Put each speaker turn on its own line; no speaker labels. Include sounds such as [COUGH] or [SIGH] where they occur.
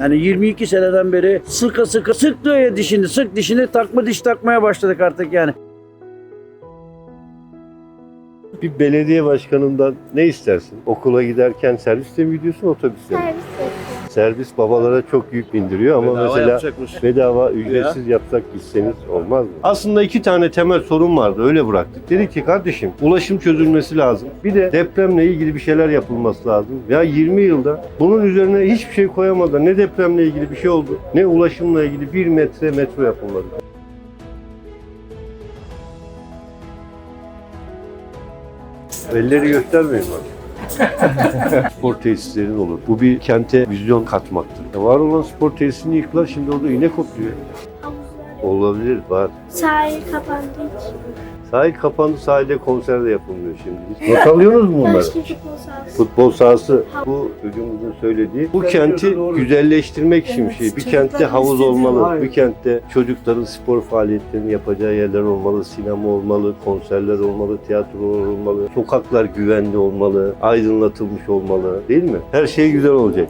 Yani 22 seneden beri sıkı sıkı sık diyor ya dişini sık dişini takma diş takmaya başladık artık yani.
Bir belediye başkanından ne istersin? Okula giderken serviste mi gidiyorsun otobüste mi?
Servis.
Servis babalara çok yük bindiriyor ama
Bedava
mesela
yapacakmış.
bedava ücretsiz yapsak gitseniz olmaz mı? Aslında iki tane temel sorun vardı öyle bıraktık. Dedik ki kardeşim ulaşım çözülmesi lazım. Bir de depremle ilgili bir şeyler yapılması lazım. Ya 20 yılda bunun üzerine hiçbir şey koyamadan ne depremle ilgili bir şey oldu ne ulaşımla ilgili bir metre metro yapılmadı. Elleri göstermeyin bak. [LAUGHS] spor tesislerin olur. Bu bir kente vizyon katmaktır. Var olan spor tesisini yıktılar şimdi orada inek otluyor. Olabilir var.
Sahil kapandığı için.
Sahil kapandı sahilde konser de yapılmıyor şimdi. Not alıyorsunuz mu bunları?
Başka futbol sahası.
Futbol sahası bu çocuğumuzun söylediği. Bu kenti güzelleştirmek için bir şey. Bir kentte havuz olmalı. Bir kentte çocukların spor faaliyetlerini yapacağı yerler olmalı. Sinema olmalı, konserler olmalı, tiyatrolar olmalı. Sokaklar güvenli olmalı, aydınlatılmış olmalı. Değil mi? Her şey güzel olacak.